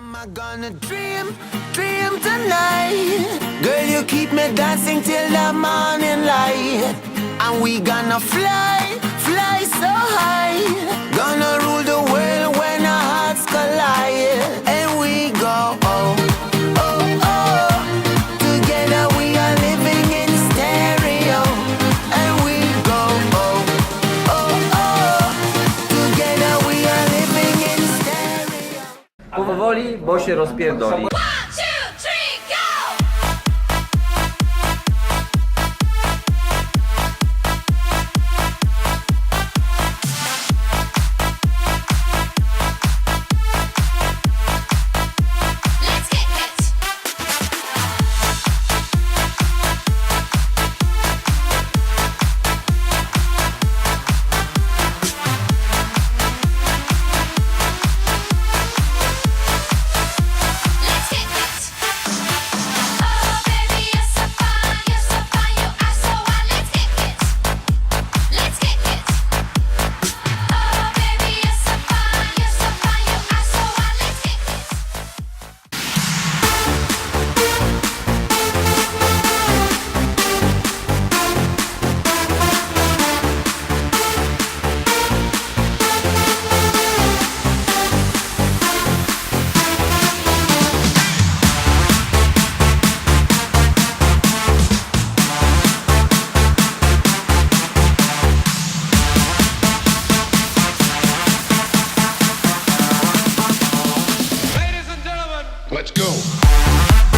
Am I gonna dream, dream tonight? Girl, you keep me dancing till the morning light. And we gonna fly, fly so high. Gonna rule. woli, bo się rozpierdoli. Let's go.